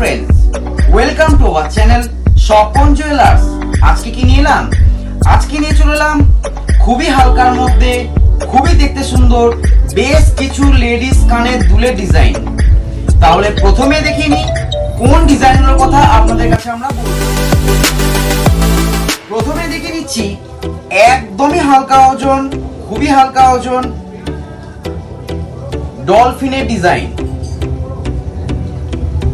Friends welcome to our channel Swapan jewellers আজকে কি নিয়ে এলাম? আজকে নিয়ে চলে এলাম খুবই হালকার মধ্যে, খুবই দেখতে সুন্দর, বেশ কিছু লেডিস কানের দুলের ডিজাইন তাহলে প্রথমে কোন ডিজাইনের কথা আপনাদের কাছে আমরা বলব। প্রথমে দেখে নিচ্ছি একদমই হালকা ওজন, খুবই হালকা ওজন ডলফিনের ডিজাইন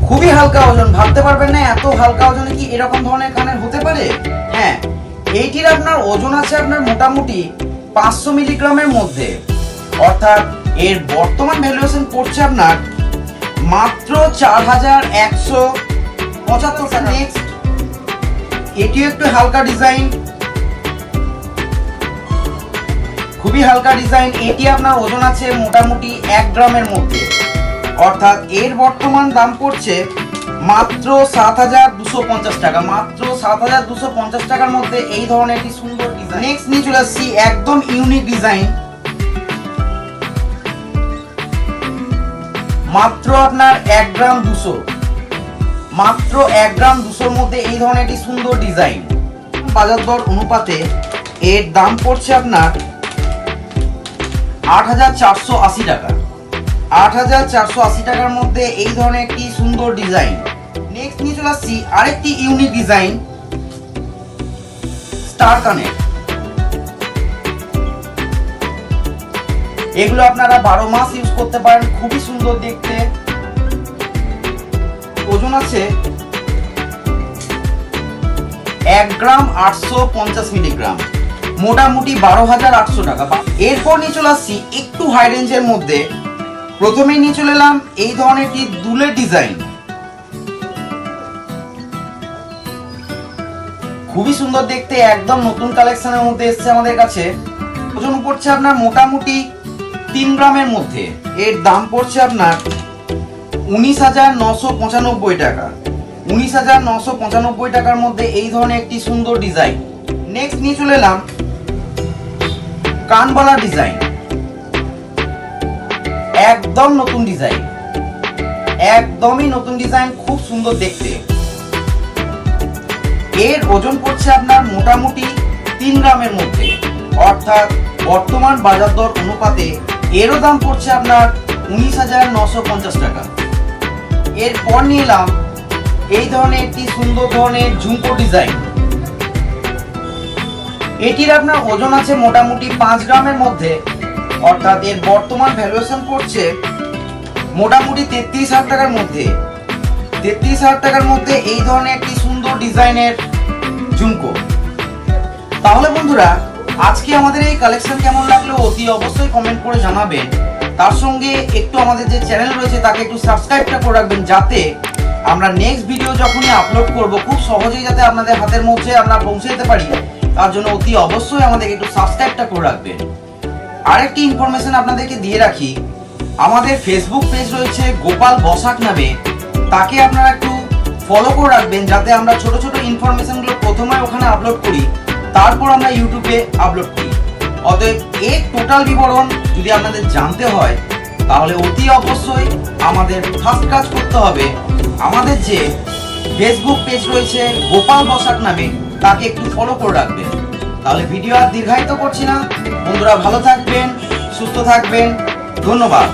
খুবই হালকা ওজন। ভাবতে পারবেন না এত হালকা ওজনে কি এরকম ধরনের কানের হতে পারে? হ্যাঁ এইটির আপনার ওজন আছে আপনার মোটামুটি পাঁচশো মিলিগ্রামের মধ্যে। অর্থাৎ এর বর্তমান ভ্যালুয়েশন পড়ছে আপনার মাত্র চার হাজার একশো পঁচাত্তর। নেক্সট এটিও একটু হালকা ডিজাইন খুবই হালকা ডিজাইন এটি আপনার ওজন আছে মোটামুটি এক গ্রামের মধ্যে। অর্থাৎ এর বর্তমান দাম পড়ছে মাত্র সাত হাজার দুশো পঞ্চাশ টাকা। মাত্র সাত হাজার দুশো পঞ্চাশ টাকার মধ্যে এই ধরনের একটি সুন্দর ডিজাইন নেক্সট নিয়ে চলে আসছি একদম ইউনিক ডিজাইন মাত্র আপনার এক গ্রাম দুশো। মাত্র এক গ্রাম দুশোর মধ্যে এই ধরনের একটি সুন্দর ডিজাইন বাজার দর অনুপাতে এর দাম পড়ছে আপনার আট হাজার চারশো আশি টাকা। আট হাজার চারশো আশি টাকার মধ্যে এই ধরনের একটি সুন্দর ডিজাইন। নেক্সট নিয়ে চলে আসছি, আরেকটি ইউনিক ডিজাইন স্টার কানের এগুলো আপনারা বারো মাস ইউজ করতে পারেন, খুবই সুন্দর দেখতে। ওজন আছে এক গ্রাম আটশো পঞ্চাশ মিলিগ্রাম। মোটামুটি বারো হাজার আটশো টাকা। এরপর নিয়ে চলে আসছি একটু হাই রেঞ্জের মধ্যে। প্রথমে নিয়ে চলে এলাম এই ধরনের একটি দুলের ডিজাইন। খুবই সুন্দর দেখতে, একদম নতুন কালেকশনের মধ্যে এসছে আমাদের কাছে। ওজন পড়ছে আপনার মোটামুটি তিন গ্রামের মধ্যে। এর দাম পড়ছে আপনার উনিশ হাজার নশো পঁচানব্বই টাকা। উনিশ হাজার নশো পঁচানব্বই টাকার মধ্যে এই ধরনের একটি সুন্দর ডিজাইন। নেক্সট নিয়ে চলে এলাম কানবালা ডিজাইন। একদম নতুন ডিজাইন। একদমই নতুন ডিজাইন, খুব সুন্দর দেখতে। এর ওজন পড়ছে আপনার মোটামুটি তিন গ্রামের মধ্যে। অর্থাৎ বর্তমান বাজার দর অনুপাতে এরও দাম পড়ছে আপনার উনিশ হাজার নশো পঞ্চাশ টাকা। এরপর নিয়ে এলাম এই ধরনের একটি সুন্দর ধরনের ঝুমকো ডিজাইন। এটির আপনার ওজন আছে মোটামুটি পাঁচ গ্রামের মধ্যে। অর্থাৎ এর বর্তমান ভ্যালুয়েশন পড়ছে মোটামুটি তেত্রিশ হাজার টাকার মধ্যে। তেত্রিশ হাজার টাকার মধ্যে এই ধরনের একটি সুন্দর ডিজাইনের ঝুমকো তাহলে বন্ধুরা, আজকে আমাদের এই কালেকশন কেমন লাগল অতি অবশ্যই কমেন্ট করে জানাবেন। তার সঙ্গে একটু আমাদের যে চ্যানেল রয়েছে তাকে একটু সাবস্ক্রাইবটা করে রাখবেন যাতে আমরা নেক্সট ভিডিও যখনই আপলোড করব, খুব সহজেই যাতে আপনাদের হাতের মধ্যে আমরা পৌঁছে যেতে পারি। তার জন্য অতি অবশ্যই আমাদেরকে একটু সাবস্ক্রাইবটা করে রাখবেন। আরেকটি ইনফরমেশন আপনাদেরকে দিয়ে রাখি। আমাদের ফেসবুক পেজ রয়েছে গোপাল বসাক নামে। তাকে আপনারা একটু ফলো করে রাখবেন যাতে আমরা ছোট ছোট ইনফরমেশনগুলো প্রথমে ওখানে আপলোড করি, তারপর আমরা ইউটিউবে আপলোড করি। অতএব এর টোটাল বিবরণ যদি আপনাদের জানতে হয়, তাহলে অতি অবশ্যই আমাদের ফার্স্ট কাজ করতে হবে। আমাদের যে ফেসবুক পেজ রয়েছে গোপাল বসাক নামে, তাকে একটু ফলো করে রাখবেন। তাহলে ভিডিও আর দীর্ঘায়িত করছি না। বন্ধুরা ভালো থাকবেন সুস্থ থাকবেন। ধন্যবাদ।